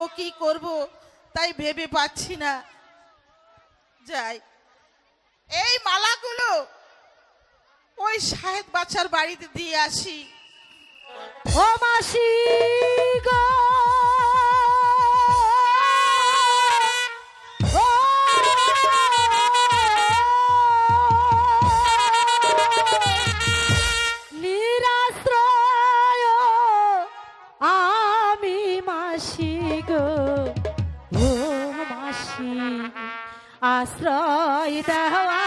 কি করব? তাই ভেবে পাচ্ছি না। যাই। এই মালাগুলো ওই শাহেদ বাচ্চার বাড়িতে দিয়ে আসি। ও মাসি গো। নিরাশ্রয় আমি মাসি গো ও মাসি আশ্রয় দেওয়া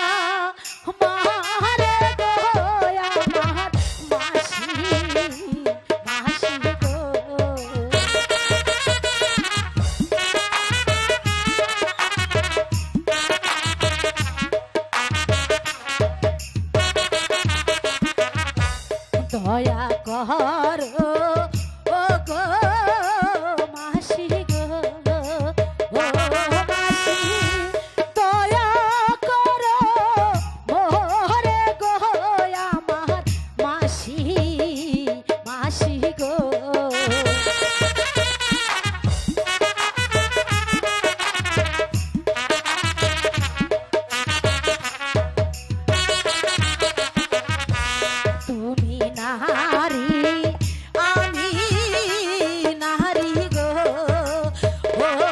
দয়া কর ও কর নাহারি আমি নাহারি গো। ও